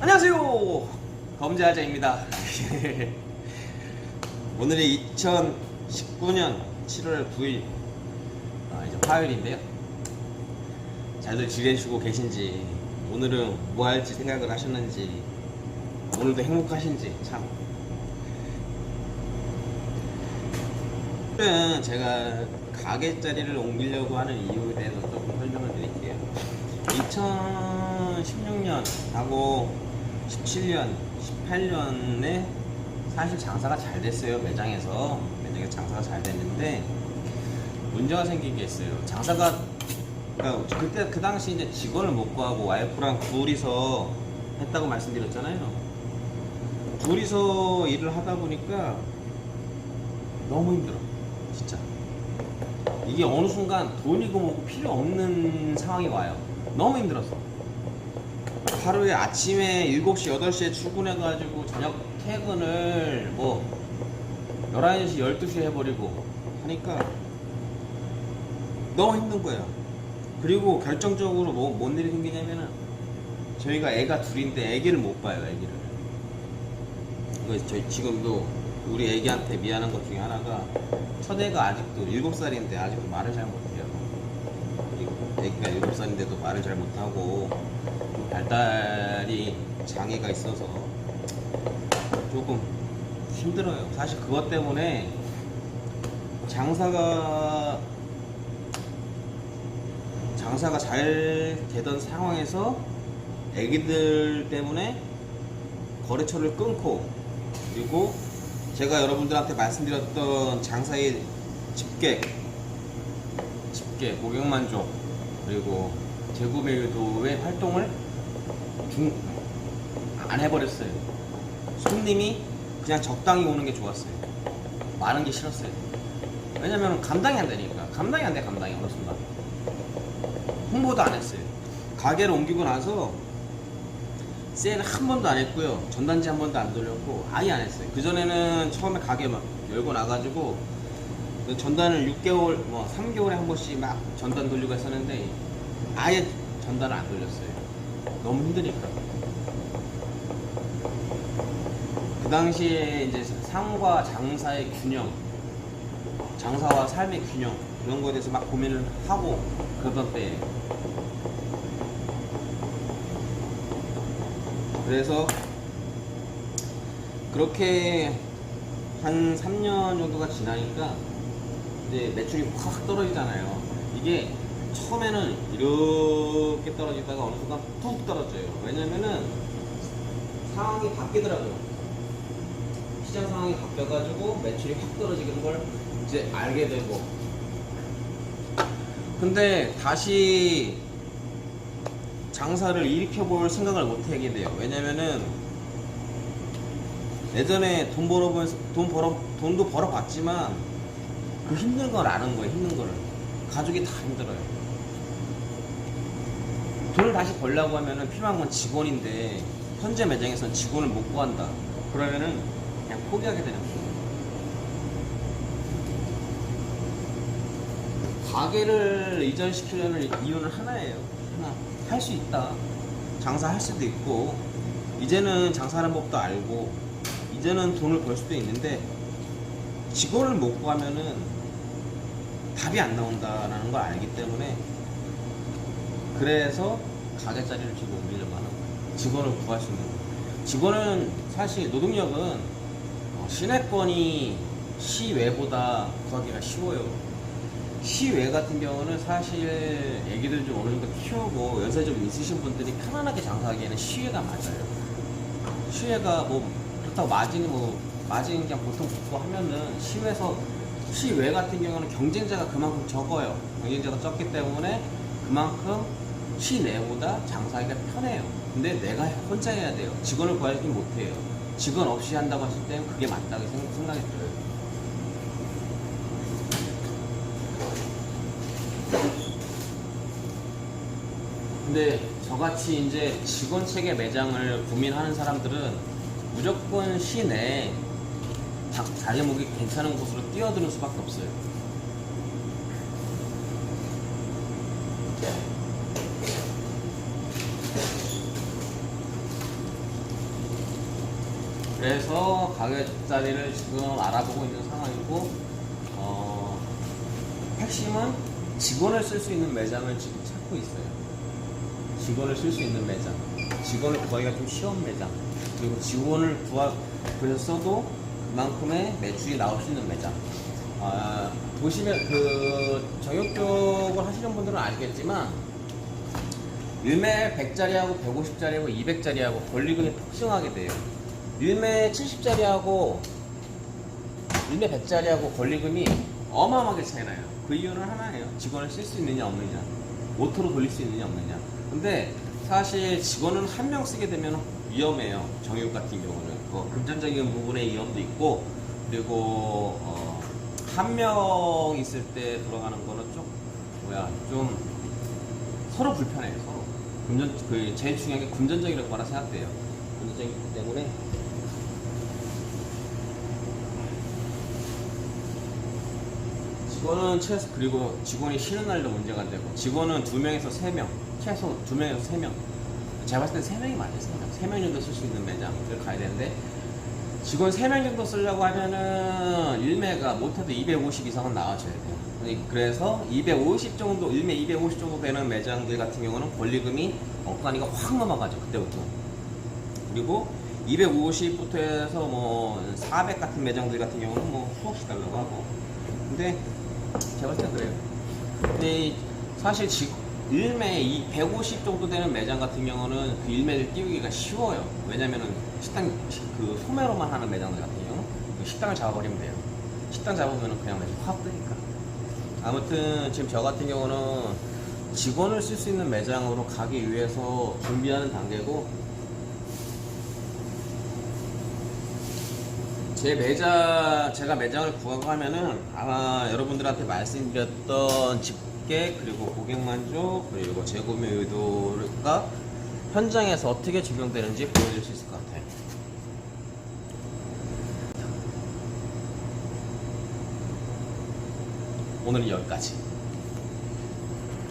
안녕하세요. 범죄하자입니다. 오늘이 2019년 7월 9일 아, 이제 화요일인데요. 잘들 지내시고 계신지 오늘은 뭐 할지 생각을 하셨는지 오늘도 행복하신지 참 오늘은 제가 가게 자리를 옮기려고 하는 이유에 대해서 조금 설명을 드릴게요. 2016년 하고 17년, 18년에 사실 장사가 잘 됐어요 매장에서 매장에 장사가 잘 됐는데 문제가 생긴 게 있어요. 장사가 그러니까 그때 그 당시 이제 직원을 못 구하고 와이프랑 둘이서 했다고 말씀드렸잖아요. 둘이서 일을 하다 보니까 너무 힘들어, 진짜. 이게 어느 순간 돈이고 뭐고 필요 없는 상황이 와요. 너무 힘들었어. 하루에 아침에 7시, 8시에 출근해가지고 저녁 퇴근을 뭐 11시, 12시에 해버리고 하니까 너무 힘든 거예요. 그리고 결정적으로 뭐, 뭔 일이 생기냐면은 저희가 애가 둘인데 애기를 못 봐요, 애기를. 그래서 저희 지금도 우리 애기한테 미안한 것 중에 하나가 첫 애가 아직도 7살인데 아직도 말을 잘 못해요. 애기가 7살인데도 말을 잘 못하고 발달이 장애가 있어서 조금 힘들어요. 사실 그것 때문에 장사가 장사가 잘 되던 상황에서 애기들 때문에 거래처를 끊고 그리고 제가 여러분들한테 말씀드렸던 장사의 집계 집계 고객 만족 그리고 재구매 유도의 활동을 중, 안 해버렸어요. 손님이 그냥 적당히 오는 게 좋았어요. 많은 게 싫었어요. 왜냐면 감당이 안 되니까. 감당이 안 돼 감당이. 어느 순간. 홍보도 안 했어요. 가게를 옮기고 나서 세일 한 번도 안 했고요. 전단지 한 번도 안 돌렸고 아예 안 했어요. 그 전에는 처음에 가게 막 열고 나가지고 그 전단을 6개월, 뭐 3개월에 한 번씩 막 전단 돌리고 했었는데 아예 전단을 안 돌렸어요. 너무 힘드니까. 그 당시에 이제 삶과 장사의 균형, 장사와 삶의 균형 이런 거에 대해서 막 고민을 하고 그러던 때예요. 그래서 그렇게 한 3년 정도가 지나니까 이제 매출이 확 떨어지잖아요. 이게 처음에는 이렇게 떨어지다가 어느 순간 툭 떨어져요. 왜냐면은 상황이 바뀌더라고요. 시장 상황이 바뀌어가지고 매출이 확 떨어지는 걸 이제 알게 되고. 근데 다시 장사를 일으켜 볼 생각을 못 하게 돼요. 왜냐면은 예전에 돈 벌어 돈 벌어 돈도 벌어 봤지만 그 힘든 걸 아는 거예요. 힘든 거를 가족이 다 힘들어요. 돈을 다시 벌려고 하면은 필요한 건 직원인데 현재 매장에서는 직원을 못 구한다. 그러면은 그냥 포기하게 되는 거예요. 가게를 이전시키려는 이유는 하나예요. 하나. 할 수 있다. 장사할 수도 있고, 이제는 장사하는 법도 알고, 이제는 돈을 벌 수도 있는데, 직원을 못 구하면은 답이 안 나온다라는 걸 알기 때문에, 그래서 가게 자리를 지금 옮기려고 하는 거예요. 직원을 구할 수 있는 거예요. 직원은 사실 노동력은 어, 시내권이 시외보다 구하기가 쉬워요. 시외 같은 경우는 사실 애기들 좀 어느 정도 키우고 연세 좀 있으신 분들이 편안하게 장사하기에는 시외가 맞아요. 시외가 뭐 그렇다고 마진이 뭐 마진 그냥 보통 붙고 하면은 시외에서 시외 같은 경우는 경쟁자가 그만큼 적어요. 경쟁자가 적기 때문에 그만큼 시내보다 장사하기가 편해요. 근데 내가 혼자 해야 돼요. 직원을 구하지 못해요. 직원 없이 한다고 했을 때는 그게 맞다고 생- 생각이 들어요. 근데 저같이 이제 직원 체계 매장을 고민하는 사람들은 무조건 시내 에 자- 자기 목이 괜찮은 곳으로 뛰어드는 수밖에 없어요. 그래서 가게 자리를 지금 알아보고 있는 상황이고 어, 핵심은 직원을 쓸 수 있는 매장을 지금 찾고 있어요. 직원을 쓸 수 있는 매장. 직원을 구하기가 좀 쉬운 매장. 그리고 직원을 구하, 그랬어도 그 만큼의 매출이 나올 수 있는 매장. 아, 보시면 그 정육 쪽을 하시는 분들은 알겠지만 일매 100짜리하고 150짜리하고 200짜리하고 권리금이 폭증하게 돼요. 일매 70짜리하고 일매 100짜리하고 권리금이 어마어마하게 차이 나요. 그 이유는 하나예요. 직원을 쓸 수 있느냐 없느냐. 오토로 돌릴 수 있느냐 없느냐. 근데 사실 직원은 한 명 쓰게 되면 위험해요. 정육 같은 경우는. 그 금전적인 부분의 위험도 있고 그리고 어, 한 명 있을 때 돌아가는 거는 좀 뭐야 좀 서로 불편해요. 서로. 금전 그 제일 중요한 게 금전적인 거라 생각돼요. 금전적이기 때문에 직원은 최소 그리고 직원이 쉬는 날도 문제가 되고 직원은 두 명에서 세 명 최소 두 명에서 세명 제가 봤을 때 3명이 많겠습니다. 3명 정도 쓸 수 있는 매장을 가야 되는데 직원 3명 정도 쓰려고 하면은 1매가 못해도 250 이상은 나와줘야 돼요. 그래서 250 정도, 1매 250 정도 되는 매장들 같은 경우는 권리금이 억 단위가 확 넘어가죠. 그때부터. 그리고 250부터 해서 뭐 400 같은 매장들 같은 경우는 뭐 수없이 달라고 하고. 근데 제가 봤을 때 그래요. 근데 사실 직, 1매 이 150 정도 되는 매장 같은 경우는 그 1매를 띄우기가 쉬워요. 왜냐면은 식당 그 소매로만 하는 매장들 같은 경우 그 식당을 잡아버리면 돼요. 식당 잡으면 그냥 매장 확 뜨니까. 아무튼 지금 저 같은 경우는 직원을 쓸 수 있는 매장으로 가기 위해서 준비하는 단계고 제 매장 제가 매장을 구하고 하면은 아마 여러분들한테 말씀드렸던 직, 계 그리고 고객 만족 그리고 재구매 의도가 현장에서 어떻게 적용되는지 보여줄 수 있을 것 같아요. 오늘은 여기까지.